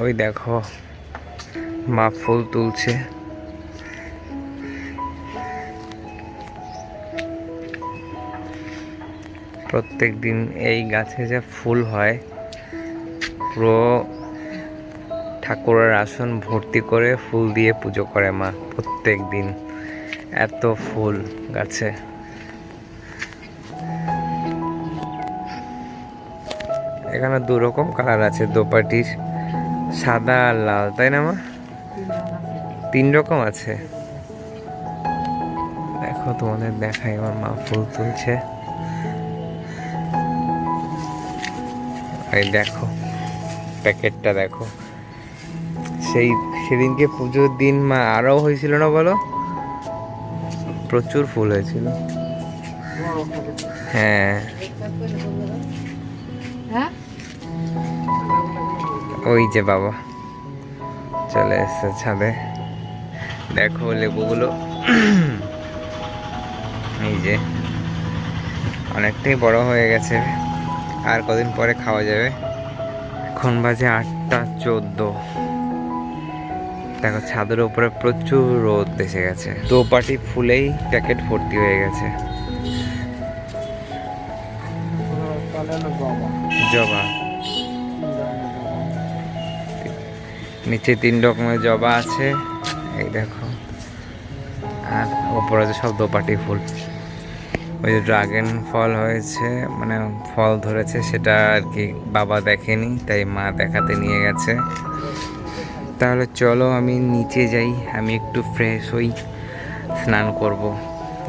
ওই দেখো, মা ফুল তুলছে। প্রত্যেক দিন এই গাছে যে ফুল হয়, পুরো ঠাকুরের আসন ভর্তি করে ফুল দিয়ে পুজো করে মা প্রত্যেক দিন এত ফুল গাছে। এখানে দু রকম কালার আছে দোপাটির। সাদা আর লাল, তাই না মা? তিন রকম আছে। দেখো তোমাদের দেখাই, আমার মা ফুল তুলছে। দেখো, প্যাকেটটা দেখো। সেই সেদিনকে পুজোর দিন মা আরও হয়েছিল না বলো? প্রচুর ফুল হয়েছিল। হ্যাঁ। হ্যাঁ? ওই যে বাবা। চলে এসছে ছাদে। দেখো লেবুগুলো। এই যে। অনেকটাই বড় হয়ে গেছে। আর কদিন পরে খাওয়া যাবে। এখন বাজে আটটা চোদ্দ। দেখো ছাদের উপরে প্রচুর রোদ এসে গেছে। দোপাটি ফুলেই প্যাকেট ভর্তি হয়ে গেছে। জবা। নিচে তিন রকমের জবা আছে। এই দেখো। আর ওপরে আছে সব দোপাটি ফুল। ওই যে ড্রাগন ফল হয়েছে মানে ফল ধরেছে, সেটা আর কি বাবা দেখেনি, তাই মা দেখাতে নিয়ে গেছে। তাহলে চলো আমি নিচে যাই, আমি একটু ফ্রেশ হই, স্নান করব।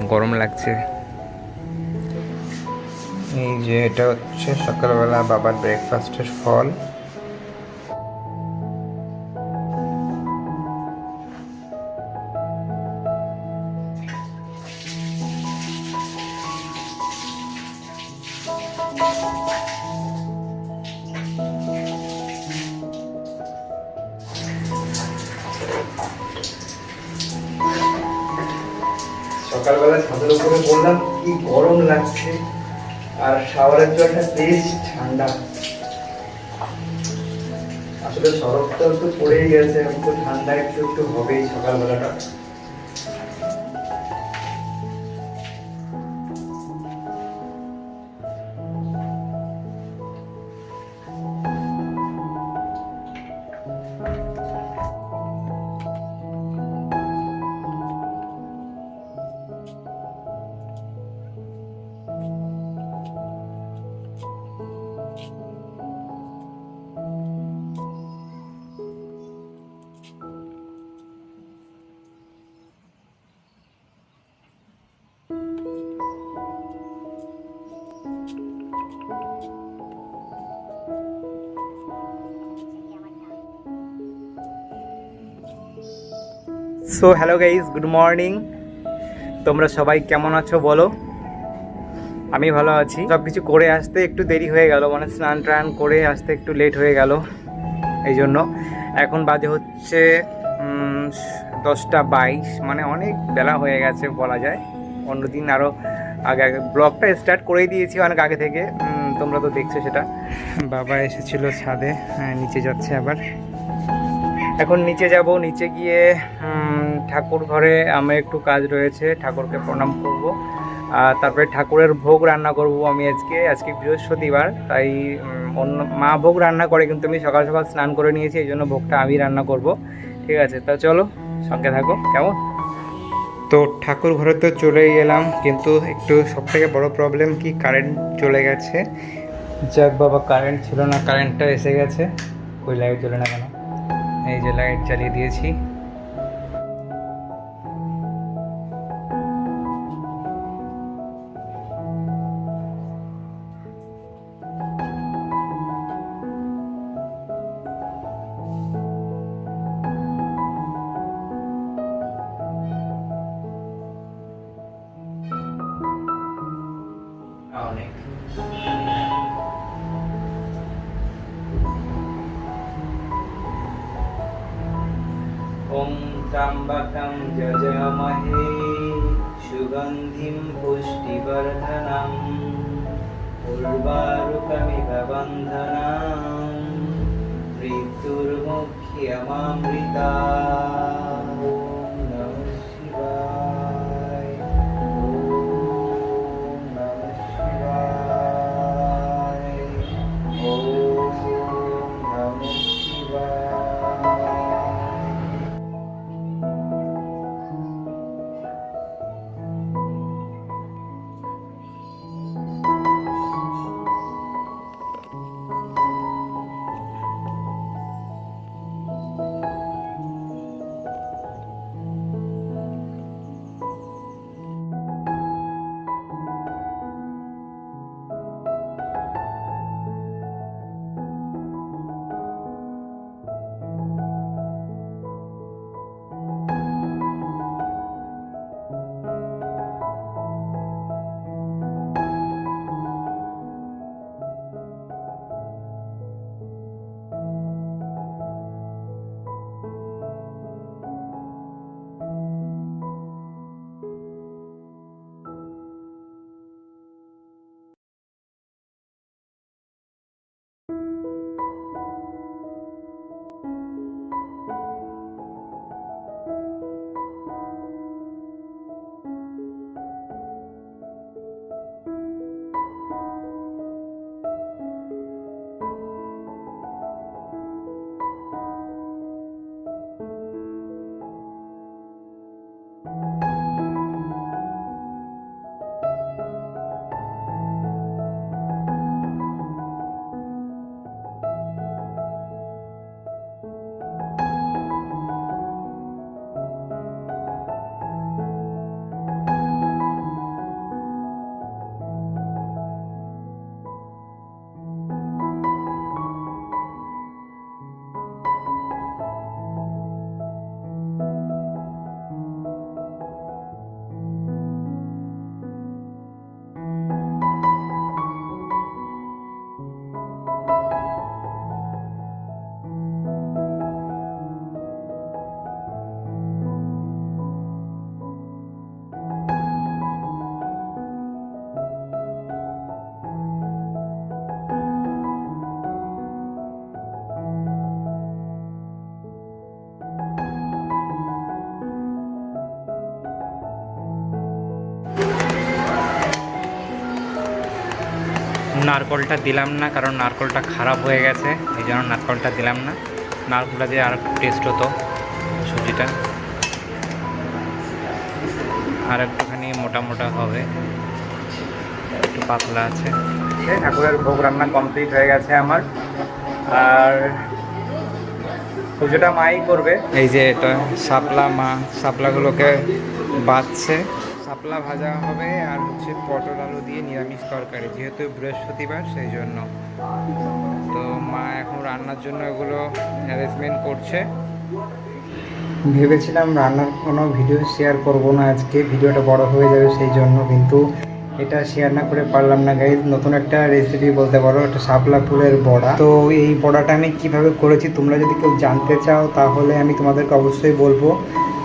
গরম লাগছে। এই যে এটা হচ্ছে সকালবেলা বাবার ব্রেকফাস্টের ফল। সকালবেলা ছাদের উপরে বললাম, কি গরম লাগছে। আর শাওয়ারের জলটা বেশ ঠান্ডা। আসলে শরৎকাল তো পড়েই গেছে, এখন তো ঠান্ডা একটু একটু হবেই সকালবেলাটা। So hello guys good morning. তোমরা সবাই কেমন আছো বলো? আমি ভালো আছি। সব কিছু করে আসতে একটু দেরি হয়ে গেল মানে স্নান টান করে আসতে একটু লেট হয়ে গেল। এই জন্য এখন বাজে হচ্ছে দশটা বাইশ মানে অনেক বেলা হয়ে গেছে বলা যায়। অন্যদিন আরও আগে আগে ব্লগটা স্টার্ট করেই দিয়েছি অনেক আগে থেকে। তোমরা তো দেখছ সেটা। বাবা এসেছিল ছাদে হ্যাঁ নিচে যাচ্ছে আবার। এখন নিচে যাব, নিচে গিয়ে ঠাকুর ঘরে আমার একটু কাজ রয়েছে, ঠাকুরকে প্রণাম করব। আর তারপরে ঠাকুরের ভোগ রান্না করব আমি আজকে আজকে বৃহস্পতিবার, তাই অন্য, মা ভোগ রান্না করে কিন্তু আমি সকাল সকাল স্নান করে নিয়েছি, এই জন্য ভোগটা আমি রান্না করব। ঠিক আছে, তা চলো, সঙ্গে থাকো, কেমন? তো ঠাকুর ঘরে তো চলেই এলাম, কিন্তু একটু সব থেকে বড় প্রবলেম কি কারেন্ট চলে গেছে? যাক বাবা কারেন্ট ছিল না কারেন্টটা এসে গেছে, ওই লাইট জ্বলে না কেন? এই যে লাইট জ্বালিয়ে দিয়েছি। ॐ त्र्यम्बकं यजमहे सुगन्धिं पुष्टिवर्धनम् उर्वारुकमिव बन्धनाम् मृत्युर्मो নারকলটা দিলাম না কারণ নারকলটা খারাপ হয়ে গেছে এই জন্য নারকলটা দিলাম না। নারকলটা দিয়ে আর টেস্ট হতো সবজিটা। আর একটুখানি মোটা মোটা হবে একটু পাতলা আছে। ঠাকুরের ভোগ রান্না কমপ্লিট হয়ে গেছে আমার। আর পুজোটা মাই করবে। এই যে এটা শাপলা মা শাপলাগুলোকে বাঁচছে শাপলা ভাজা হবে আর হচ্ছে পটল আলু দিয়ে নিরামিষ তরকারি, যেহেতু বৃহস্পতিবার, সেই জন্য। তো মা এখন রান্নার জন্য এগুলো অ্যারেঞ্জমেন্ট করছে। ভেবেছিলাম রান্নার কোনো ভিডিও শেয়ার করব না আজকে ভিডিওটা বড় হয়ে যাবে সেই জন্য, কিন্তু এটা শেয়ার না করে পারলাম না গাইজ নতুন একটা রেসিপি বলতে পারো, একটা শাপলা ফুলের বড়া। তো এই বড়াটা আমি কীভাবে করেছি তোমরা যদি কেউ জানতে চাও, তাহলে আমি তোমাদেরকে অবশ্যই বলব।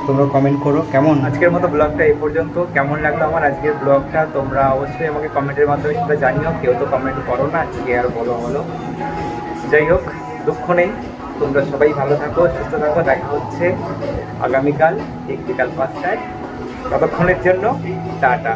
তোমরা কমেন্ট করো, কেমন? আজকের মতো ব্লগটা এই পর্যন্ত। কেমন লাগল আমার আজকের ব্লগটা তোমরা অবশ্যই আমাকে কমেন্টের মাধ্যমে সেটা জানিও। কেউ তো কমেন্ট করো না, আজকে আর বলো বলো। যাই হোক, দুঃখ নেই। তোমরা সবাই ভালো থাকো, সুস্থ থাকো। দেখা হচ্ছে আগামীকাল ঠিক বিকাল পাঁচটায়। ততক্ষণের জন্য, টাটা।